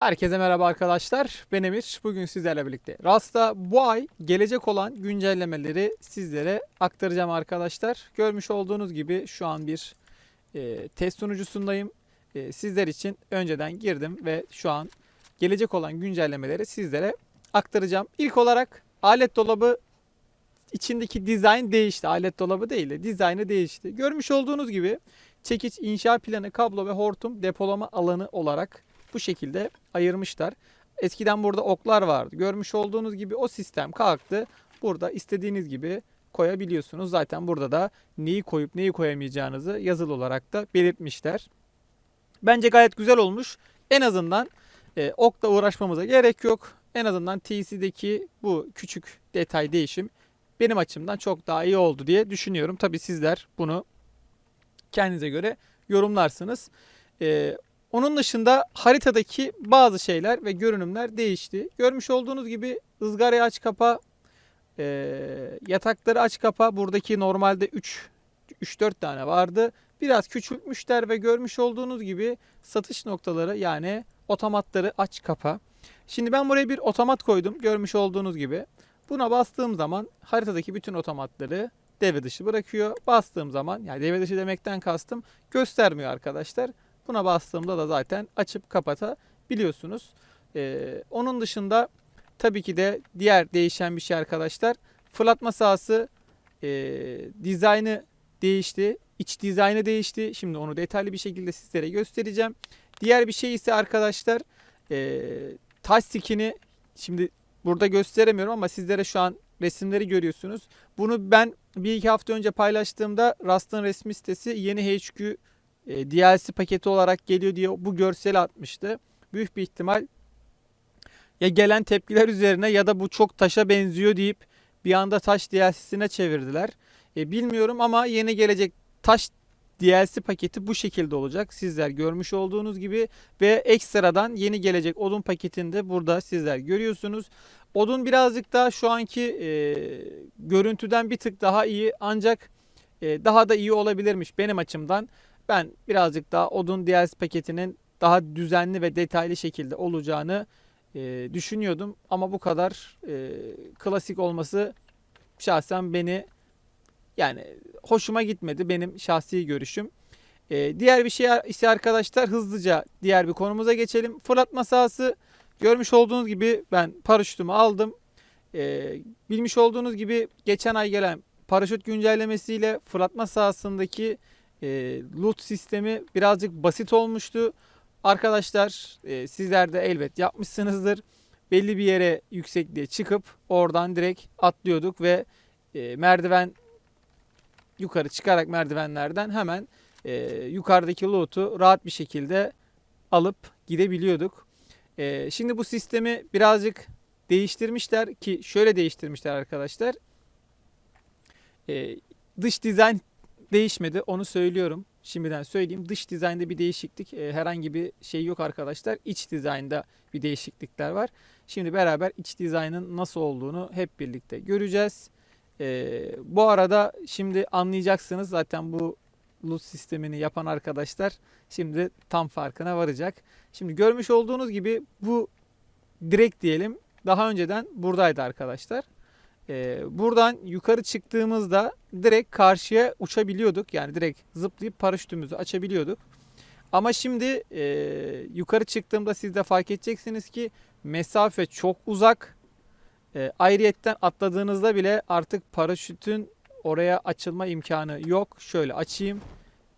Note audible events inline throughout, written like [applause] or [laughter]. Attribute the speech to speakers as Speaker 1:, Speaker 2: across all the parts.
Speaker 1: Herkese merhaba arkadaşlar. Ben Emir. Bugün sizlerle birlikte Rasta bu ay gelecek olan güncellemeleri sizlere aktaracağım arkadaşlar. Görmüş olduğunuz gibi şu an bir e, test sunucusundayım. E, sizler için önceden girdim ve şu an gelecek olan güncellemeleri sizlere aktaracağım. İlk olarak alet dolabı içindeki dizayn değişti. Alet dolabı değil de dizaynı değişti. Görmüş olduğunuz gibi çekiç, inşa planı, kablo ve hortum depolama alanı olarak bu şekilde ayırmışlar. Eskiden burada oklar vardı. Görmüş olduğunuz gibi o sistem kalktı. Burada istediğiniz gibi koyabiliyorsunuz. Zaten burada da neyi koyup neyi koyamayacağınızı yazılı olarak da belirtmişler. Bence gayet güzel olmuş. En azından e, okla uğraşmamıza gerek yok. En azından TC'deki bu küçük detay değişim benim açımdan çok daha iyi oldu diye düşünüyorum. Tabi sizler bunu kendinize göre yorumlarsınız. E, onun dışında haritadaki bazı şeyler ve görünümler değişti. Görmüş olduğunuz gibi ızgarayı aç kapa, e, yatakları aç kapa. Buradaki normalde 3 3-4 tane vardı. Biraz küçültmüşler ve görmüş olduğunuz gibi satış noktaları yani otomatları aç kapa. Şimdi ben buraya bir otomat koydum görmüş olduğunuz gibi. Buna bastığım zaman haritadaki bütün otomatları devre dışı bırakıyor. Bastığım zaman yani devre dışı demekten kastım göstermiyor arkadaşlar. Buna bastığımda da zaten açıp kapatabiliyorsunuz. Ee, onun dışında tabii ki de diğer değişen bir şey arkadaşlar. Fırlatma sahası e, dizaynı değişti. İç dizaynı değişti. Şimdi onu detaylı bir şekilde sizlere göstereceğim. Diğer bir şey ise arkadaşlar e, taş skin'i şimdi burada gösteremiyorum ama sizlere şu an resimleri görüyorsunuz. Bunu ben bir iki hafta önce paylaştığımda Rust'ın resmi sitesi yeni HQ e, DLC paketi olarak geliyor diye bu görseli atmıştı. Büyük bir ihtimal ya gelen tepkiler üzerine ya da bu çok taşa benziyor deyip bir anda taş DLC'sine çevirdiler. E, bilmiyorum ama yeni gelecek taş DLC paketi bu şekilde olacak. Sizler görmüş olduğunuz gibi ve ekstradan yeni gelecek odun paketinde burada sizler görüyorsunuz. Odun birazcık daha şu anki e, görüntüden bir tık daha iyi ancak e, daha da iyi olabilirmiş benim açımdan. Ben birazcık daha odun DLC paketinin daha düzenli ve detaylı şekilde olacağını e, düşünüyordum. Ama bu kadar e, klasik olması şahsen beni yani hoşuma gitmedi benim şahsi görüşüm. E, diğer bir şey ise arkadaşlar hızlıca diğer bir konumuza geçelim. Fırlatma sahası görmüş olduğunuz gibi ben paraşütümü aldım. E, bilmiş olduğunuz gibi geçen ay gelen paraşüt güncellemesiyle fırlatma sahasındaki e, loot sistemi birazcık basit olmuştu. Arkadaşlar e, sizler de elbet yapmışsınızdır. Belli bir yere yüksekliğe çıkıp oradan direkt atlıyorduk ve e, merdiven yukarı çıkarak merdivenlerden hemen e, yukarıdaki loot'u rahat bir şekilde alıp gidebiliyorduk. E, şimdi bu sistemi birazcık değiştirmişler ki şöyle değiştirmişler arkadaşlar. E, dış dizayn değişmedi onu söylüyorum. Şimdiden söyleyeyim. Dış dizaynda bir değişiklik e, herhangi bir şey yok arkadaşlar. İç dizaynda bir değişiklikler var. Şimdi beraber iç dizaynın nasıl olduğunu hep birlikte göreceğiz. E, bu arada şimdi anlayacaksınız zaten bu loot sistemini yapan arkadaşlar şimdi tam farkına varacak. Şimdi görmüş olduğunuz gibi bu direkt diyelim daha önceden buradaydı arkadaşlar. Ee, buradan yukarı çıktığımızda direkt karşıya uçabiliyorduk. Yani direkt zıplayıp paraşütümüzü açabiliyorduk. Ama şimdi e, yukarı çıktığımda siz de fark edeceksiniz ki mesafe çok uzak. E, ayrıyetten atladığınızda bile artık paraşütün oraya açılma imkanı yok. Şöyle açayım.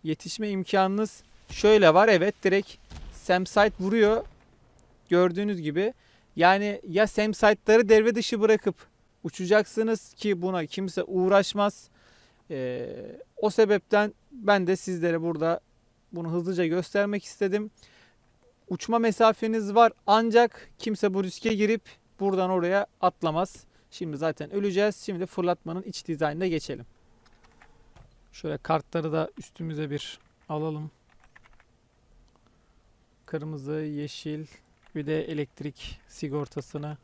Speaker 1: Yetişme imkanınız şöyle var. Evet direkt Samsite vuruyor. Gördüğünüz gibi. Yani ya Samsite'ları devre dışı bırakıp uçacaksınız ki buna kimse uğraşmaz. Ee, o sebepten ben de sizlere burada bunu hızlıca göstermek istedim. Uçma mesafeniz var ancak kimse bu riske girip buradan oraya atlamaz. Şimdi zaten öleceğiz. Şimdi fırlatmanın iç dizaynına geçelim. Şöyle kartları da üstümüze bir alalım. Kırmızı, yeşil bir de elektrik sigortasını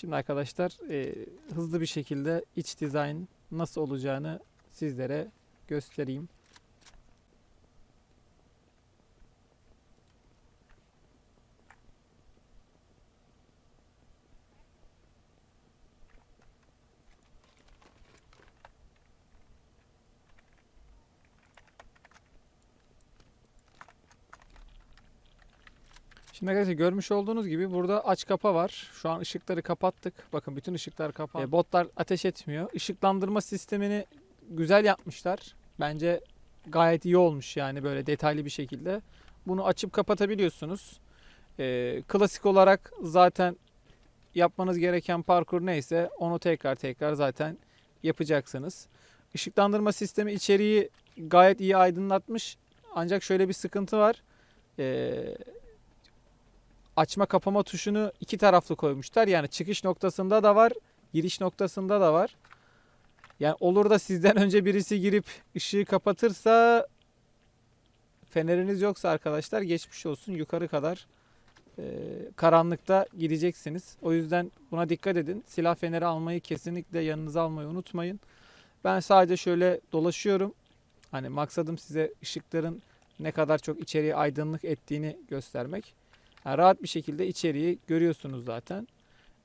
Speaker 1: Şimdi arkadaşlar e, hızlı bir şekilde iç dizayn nasıl olacağını sizlere göstereyim. Şimdi arkadaşlar görmüş olduğunuz gibi burada aç kapa var. Şu an ışıkları kapattık. Bakın bütün ışıklar kapalı. E, botlar ateş etmiyor. Işıklandırma sistemini güzel yapmışlar. Bence gayet iyi olmuş yani böyle detaylı bir şekilde. Bunu açıp kapatabiliyorsunuz. E, klasik olarak zaten yapmanız gereken parkur neyse onu tekrar tekrar zaten yapacaksınız. Işıklandırma sistemi içeriği gayet iyi aydınlatmış. Ancak şöyle bir sıkıntı var. Ee, açma kapama tuşunu iki taraflı koymuşlar. Yani çıkış noktasında da var, giriş noktasında da var. Yani olur da sizden [laughs] önce birisi girip ışığı kapatırsa feneriniz yoksa arkadaşlar geçmiş olsun yukarı kadar e, karanlıkta gideceksiniz. O yüzden buna dikkat edin. Silah feneri almayı kesinlikle yanınıza almayı unutmayın. Ben sadece şöyle dolaşıyorum. Hani maksadım size ışıkların ne kadar çok içeriye aydınlık ettiğini göstermek. Yani rahat bir şekilde içeriği görüyorsunuz zaten.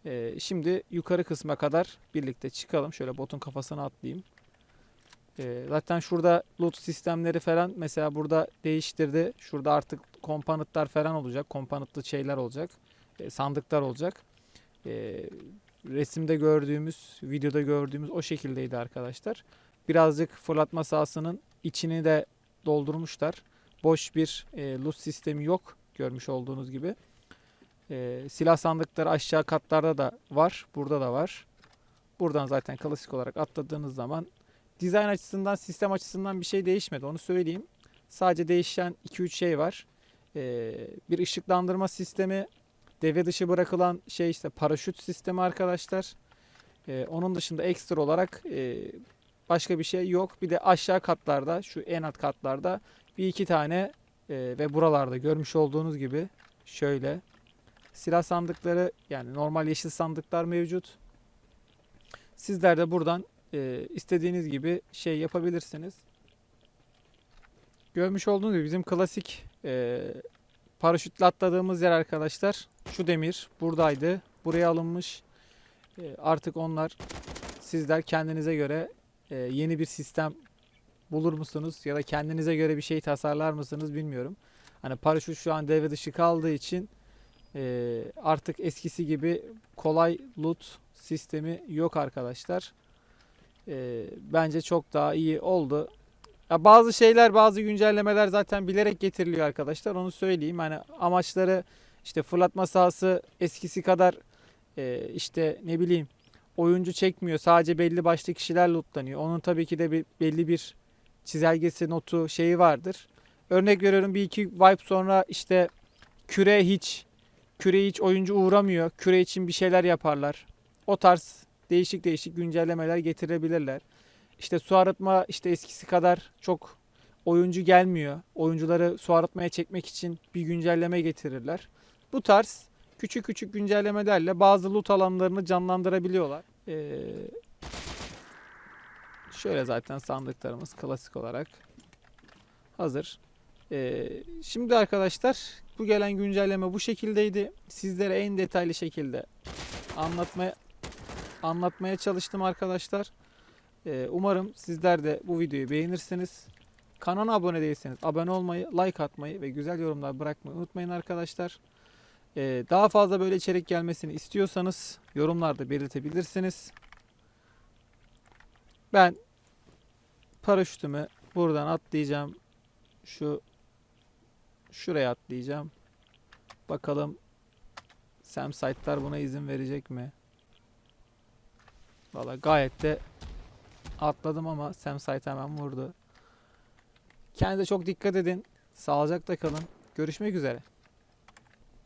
Speaker 1: Ee, şimdi yukarı kısma kadar birlikte çıkalım. Şöyle botun kafasına atlayayım. Ee, zaten şurada loot sistemleri falan mesela burada değiştirdi. Şurada artık kompanıtlar falan olacak. Kompanıtlı şeyler olacak. Ee, sandıklar olacak. Ee, resimde gördüğümüz, videoda gördüğümüz o şekildeydi arkadaşlar. Birazcık fırlatma sahasının içini de doldurmuşlar. Boş bir e, loot sistemi yok görmüş olduğunuz gibi. E, silah sandıkları aşağı katlarda da var. Burada da var. Buradan zaten klasik olarak atladığınız zaman dizayn açısından, sistem açısından bir şey değişmedi. Onu söyleyeyim. Sadece değişen 2-3 şey var. E, bir ışıklandırma sistemi, devre dışı bırakılan şey işte paraşüt sistemi arkadaşlar. E, onun dışında ekstra olarak e, başka bir şey yok. Bir de aşağı katlarda, şu en alt katlarda bir iki tane e, ve buralarda görmüş olduğunuz gibi şöyle silah sandıkları yani normal yeşil sandıklar mevcut. Sizler de buradan e, istediğiniz gibi şey yapabilirsiniz. Görmüş olduğunuz gibi bizim klasik e, paraşütle atladığımız yer arkadaşlar şu demir buradaydı. Buraya alınmış. E, artık onlar sizler kendinize göre e, yeni bir sistem bulur musunuz ya da kendinize göre bir şey tasarlar mısınız bilmiyorum. Hani paraşüt şu an devre dışı kaldığı için e, artık eskisi gibi kolay loot sistemi yok arkadaşlar. E, bence çok daha iyi oldu. Ya bazı şeyler, bazı güncellemeler zaten bilerek getiriliyor arkadaşlar. Onu söyleyeyim. Hani amaçları işte fırlatma sahası eskisi kadar e, işte ne bileyim oyuncu çekmiyor. Sadece belli başlı kişiler lootlanıyor. Onun tabii ki de bir, belli bir çizelgesi, notu, şeyi vardır. Örnek veriyorum bir iki wipe sonra işte küre hiç küre hiç oyuncu uğramıyor. Küre için bir şeyler yaparlar. O tarz değişik değişik güncellemeler getirebilirler. İşte su arıtma işte eskisi kadar çok oyuncu gelmiyor. Oyuncuları su arıtmaya çekmek için bir güncelleme getirirler. Bu tarz küçük küçük güncellemelerle bazı loot alanlarını canlandırabiliyorlar. Ee, şöyle zaten sandıklarımız klasik olarak hazır. Ee, şimdi arkadaşlar bu gelen güncelleme bu şekildeydi. Sizlere en detaylı şekilde anlatmaya anlatmaya çalıştım arkadaşlar. Ee, umarım sizler de bu videoyu beğenirsiniz. Kanala abone değilseniz abone olmayı, like atmayı ve güzel yorumlar bırakmayı unutmayın arkadaşlar. Ee, daha fazla böyle içerik gelmesini istiyorsanız yorumlarda belirtebilirsiniz. Ben paraşütümü buradan atlayacağım. Şu şuraya atlayacağım. Bakalım Sam site'lar buna izin verecek mi? Valla gayet de atladım ama Sam site hemen vurdu. Kendinize çok dikkat edin. Sağlıcakla kalın. Görüşmek üzere.